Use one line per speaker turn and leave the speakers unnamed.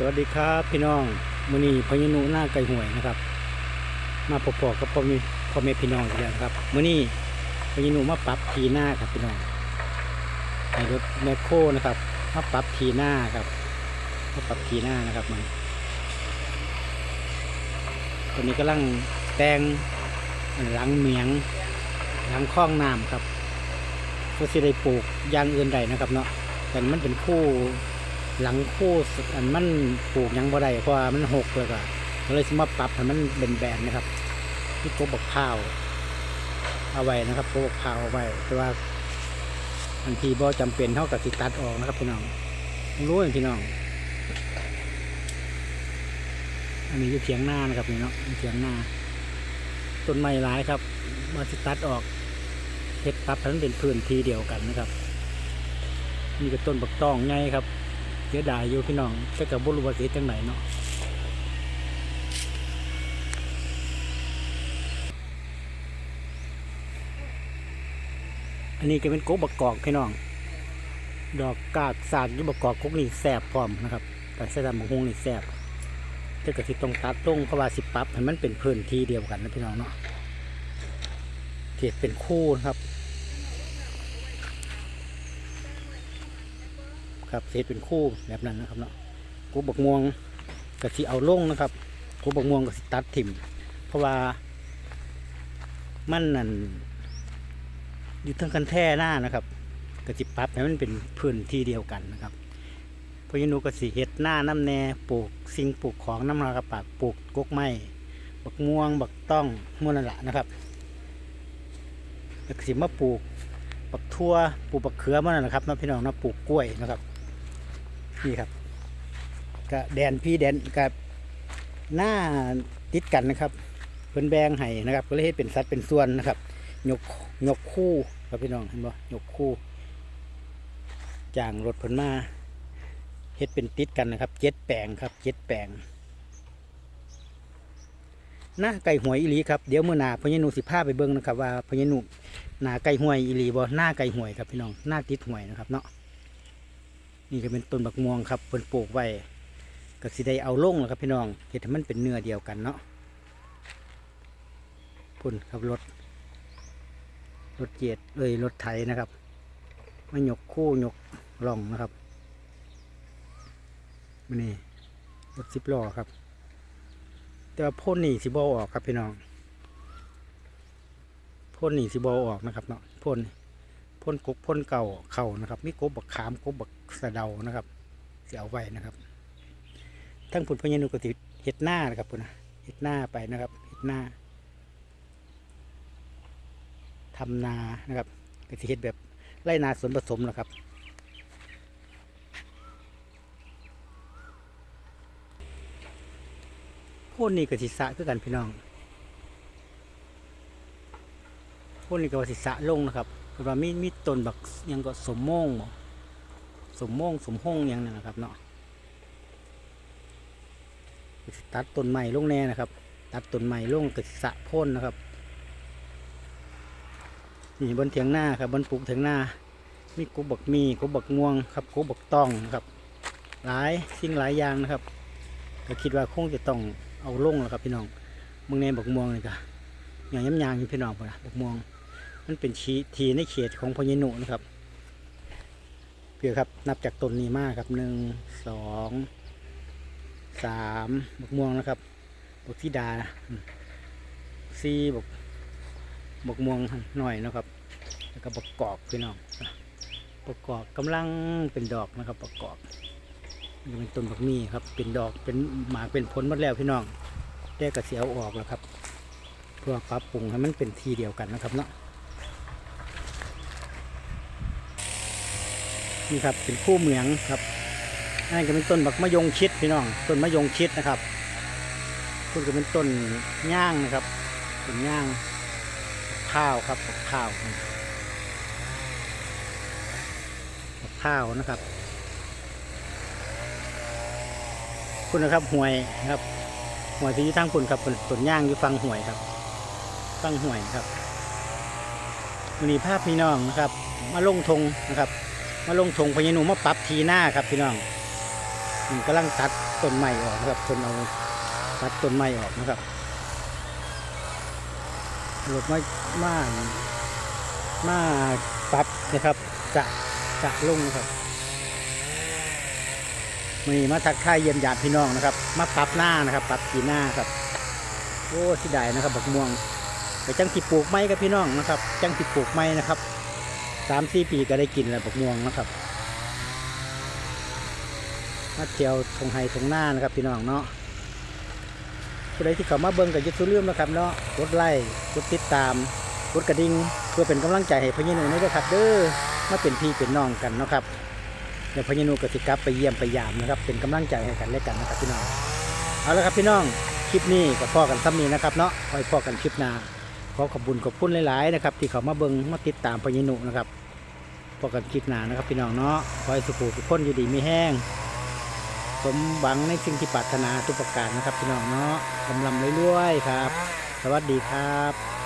สวัสดีครับพี่น้องมือนี้พญานุหน้าไก่ห่วยนะครับ มาพบๆกับพ่อม่พ่อแม่พี่น้องกันแล้วครับมือนี้พญานุมาปรับทีหน้าครับพี่น้องให้รถแมคโครนะครับมาปรับทีหน้าครับมาปรับทีหน้านะครับมันตอนนี้กำลังแต่งหลังเหมียงหลังคลองน้ำครับก็สิได้ปลูกยางอื่นใดนะครับเนาะแต่มันเป็นคู่ หลังคู่สุดอันมันปลูกยังบ่ได้เพราะว่ามันหกเลยก็เลยสิมาปรับให้มันเป็นแบนๆนะครับที่กบบักข้าวเอาไว้นะครับกบบักข้าวเอาไว้แต่ว่าอันทีบ่จำเป็นเท่ากับสิตัดออกนะครับพี่น้องรู้ไหมพี่น้อง อันนี้อยู่เถียงหน้านะครับพี่น้องเถียงหน้าต้นไม้หลายครับมาสิตัดออกเฮ็ดปรับให้มันเป็นพื้นที่เดียวกันนะครับนี่ก็ต้นบักตองไงครับ เสียดายอยู่พี่น้องแต่กับบุรุษเสียจังไหนเนาะอันนี้ก็เป็นกกบักกอกพี่น้อง ดอกกากสากยี่บักกอกกกนี่แสบพร้อมนะครับ แต่ใส่ดำบักฮงนี่แสบแต่ก็สิต้องตัดตรงเพราะว่าสิปรับให้มันเป็นพื้นที่เดียวกันนะพี่น้องเนาะเที่เป็นคู่นะครับ ครับเศษเป็นคู่แบบนั้นนะครับเนาะกูบกม่วงกับสิเอาลงนะครับกูบกม่วงกับสิตัดถิ่ม เพราะว่ามันนั่นอยู่ทั้งกันแท่หน้านะครับกับสิปรับให้มันเป็นพื้นที่เดียวกันนะครับพระยนุกับสิเฮ็ดหน้าน้ำแน่ปลูกสิ่งปลูกของน้ำรากระปากปลูกกกไม้บักม่วง บักต้องม่วนั่นแหละนะครับแล้วก็สิมาปลูกปักทั่วปลูกปักเขือมันนนะครับน้องพี่น้องนาะปลูกกล้วยนะครับ นี่ครับก็แดนพี่แดนกับหน้าติดกันนะครับเพิ่นแบงให้นะครับ ก็เลยให้เป็นสัดเป็นส่วนนะครับ ยกยกคู่ครับพี่น้องเห็นบ่ยกคู่จางรถเพิ่นมาเฮ็ดเป็นติดกันนะครับเจ็ดแปลงครับเจ็ดแปลงหน้าไก่หวยอีหลีครับเดี๋ยวเมื่อนาพญานุสิพาไปเบิ่งนะครับว่าพญานุหน้าไก่หวยอีหลีบ่หน้าไก่หวยครับพี่น้องหน้าติดหวยนะครับเนาะ นี่ก็เป็นต้นบักม่วงครับเพิ่นปลูกไว้ก็สิได้เอาลงแล้วครับพี่น้องเฮ็ดให้มันเป็นเนื้อเดียวกันเนาะพุ่นครับรถรถเจ็ดเอ้ยรถไถนะครับมายกคู่หยกล่องนะครับมานี่รถสิบล้อครับ แต่ว่าพ่นนี่สิบ่ออกครับพี่น้องพ่นนี่สิบอออกนะครับเนาะพ่น พ่นกบพ่นเก่าเข่านะครับมีกบบักขามกบบักสะเดานะครับเสียเอาไว้นะครับ ทั้งผลพญานุกติเห็ดหน้านะครับพุ่นนะเห็ดหน้าไปนะครับเห็ดหน้าทำนานะครับก็สิเห็ดแบบไร่นาสวนผสมนะครับพ่นนี่ก็สิสะคือกันพี่น้องพวกนี้ก็ว่าสิสะลงนะครับ เราะว่ามีมีต้นบักยังก็สมโมงสมโมงสมห้องยังนั่นนะครับเนาะตัดต้นใหม่ลงแน่นะครับ ตัดต้นใหม่ลงก็สิสะพ่นนะครับนี่บนเถียงหน้าครับบนปลูกเถียงหน้า มีกุบักมีกุบักม่วงครับกุบักตองครับ หลายสิ่งหลายอย่างนะครับ ก็คิดว่าคงจะต้องเอาลงแล้วครับพี่น้องมึงในบักม่วงนี่ก็อย่างย้ำยางอยู่พี่น้องพุ่นนะบักม่วง มันเป็นชีทีในเขตของพญานุนะครับเพื่อครับนับจากต้นนี้มาครับหนึ่งสองสามบกม่วงนะครับบกที่ดาสี่บกบกม่วงหน่อยนะครับ แล้วก็บกกอกพี่น้องบักกอกกำลังเป็นดอกนะครับบักกอกนี่เป็นต้นบักมีครับ เป็นดอกเป็นหมากเป็นผลหมดแล้วพี่น้องแก้กระเสียวออกแล้วครับ เพื่อปรับปรุงให้มันเป็นทีเดียวกันนะครับเนาะ นี่ครับเป็นคู่เหมืองครับอันนี้ก็เป็นต้นบักมะยงชิดพี่น้องต้นมะยงชิดนะครับต้นก็เป็นต้นย่างนะครับต้นย่างข้าวครับข้าวข้าวนะครับคุณนะครับหวยนะครับหวยที่อยู่ทางคุณครับต้นย่างอยู่ฟังหวยครับฟังห่วยครับวันนี้ภาพพี่น้องนะครับ มาลงทงนะครับ มาลงทงพญานุมาปรับทีหน้าครับพี่น้องมันกำลังตัดต้นไม้ออกนะครับคนเอาตัดต้นไม้ออกนะครับรถมามามาปรับนะครับ จะจะลงนะครับมีมาทักทายเยี่ยมญาติพี่น้องนะครับ มาปรับหน้านะครับ ปรับกีหน้าครับโอ้สิได้นะครับบักม่วงไปจังสิปลูกไม้กับพี่น้องนะครับ จังสิปลูกไม้นะครับ สามสี่ปีก็ได้กินแล้วบักม่วงนะครับมาเที่ยวทงไฮทงหน้านะครับ พี่น้องเนาะผู้ใดที่เข้ามาเบิ่งกับยุทธเรื่องนะครับเนาะกดไลค์กดติดตามกดกระดิ่งเพื่อเป็นกำลังใจให้พญานุนี่ด้วยครับ เด้อมาเป็นพี่เป็นน้องกันนะครับเดี๋ยวพญานุกสิกับไปเยี่ยมไปยามนะครับ เป็นกำลังใจให้กันและกันนะครับพี่น้องเอาละครับพี่น้องคลิปนี้กับพ่อกันซ้ำนี้นะครับเนาะคอยพ่อกันคลิปหน้า ขอขอบคุญขอบคุณหลายๆนะครับ ที่เขามาเบิ่งมาติดตามพญานุนะครับพอกันคลิปหนานะครับ พี่น้องเนาะขอให้สุขุทุกคนอยู่ดีไม่แห้ง สมหวังในสิ่งที่ปรารถนาทุกประการนะครับ พี่น้องเนาะกำลังรวยๆครับ สวัสดีครับ